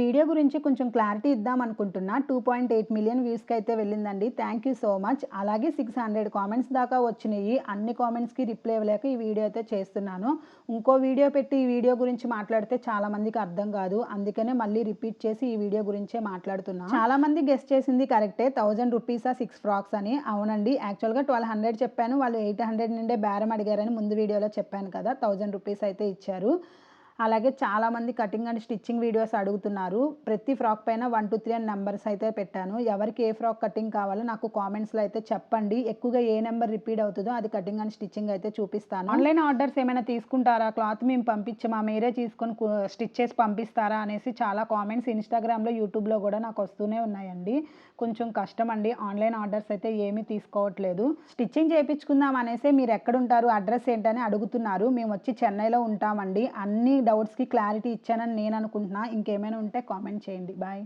Video గురించి కొంచెం clarity ఇద్దాం అనుకుంటున్నా. టూ పాయింట్ ఎయిట్ మిలియన్ వ్యూస్కి అయితే వెళ్ళిందండి. థ్యాంక్ యూ సో మచ్ అలాగే సిక్స్ హండ్రెడ్ కామెంట్స్ దాకా వచ్చినాయి. అన్ని కామెంట్స్కి రిప్లై ఇవ్వలేక ఈ వీడియో అయితే చేస్తున్నాను. ఇంకో వీడియో పెట్టి ఈ వీడియో గురించి మాట్లాడితే చాలా మందికి అర్థం కాదు. అందుకనే మళ్ళీ రిపీట్ చేసి ఈ వీడియో గురించే మాట్లాడుతున్నాను చాలా మంది గెస్ట్ చేసింది కరెక్టే థౌజండ్ రూపీసా సిక్స్ ఫ్రాక్స్ అని. అవునండి. యాక్చువల్గా ట్వెల్వ్ హండ్రెడ్ చెప్పాను. వాళ్ళు ఎయిట్ హండ్రెడ్ నుండే బేరం అడిగారని ముందు వీడియోలో చెప్పాను కదా. థౌజండ్ రూపీస్ అయితే ఇచ్చారు. అలాగే చాలామంది కటింగ్ అండ్ స్టిచ్చింగ్ వీడియోస్ అడుగుతున్నారు. ప్రతి ఫ్రాక్ పైన వన్ టూ త్రీ అని నెంబర్స్ అయితే పెట్టాను. ఎవరికి ఏ ఫ్రాక్ కటింగ్ కావాలో నాకు కామెంట్స్లో అయితే చెప్పండి. ఎక్కువగా ఏ నెంబర్ రిపీట్ అవుతుందో అది కటింగ్ అండ్ స్టిచ్చింగ్ అయితే చూపిస్తాను. ఆన్లైన్ ఆర్డర్స్ ఏమైనా తీసుకుంటారా? క్లాత్ మేము పంపించమా? మీరే తీసుకొని స్టిచ్ చేసి పంపిస్తారా? అనేసి చాలా కామెంట్స్ ఇన్స్టాగ్రామ్లో యూట్యూబ్లో కూడా నాకు వస్తూనే ఉన్నాయండి. కొంచెం కష్టం అండి ఆన్లైన్ ఆర్డర్స్ అయితే ఏమీ తీసుకోవట్లేదు. స్టిచ్చింగ్ చేయించుకుందాం అనేసి మీరు ఎక్కడుంటారు? అడ్రస్ ఏంటని అడుగుతున్నారు. మేము వచ్చి చెన్నైలో ఉంటామండి. అన్ని డౌట్స్కి క్లారిటీ ఇచ్చానని నేను అనుకుంటున్నా. ఇంకేమైనా ఉంటే కామెంట్ చేయండి. బాయ్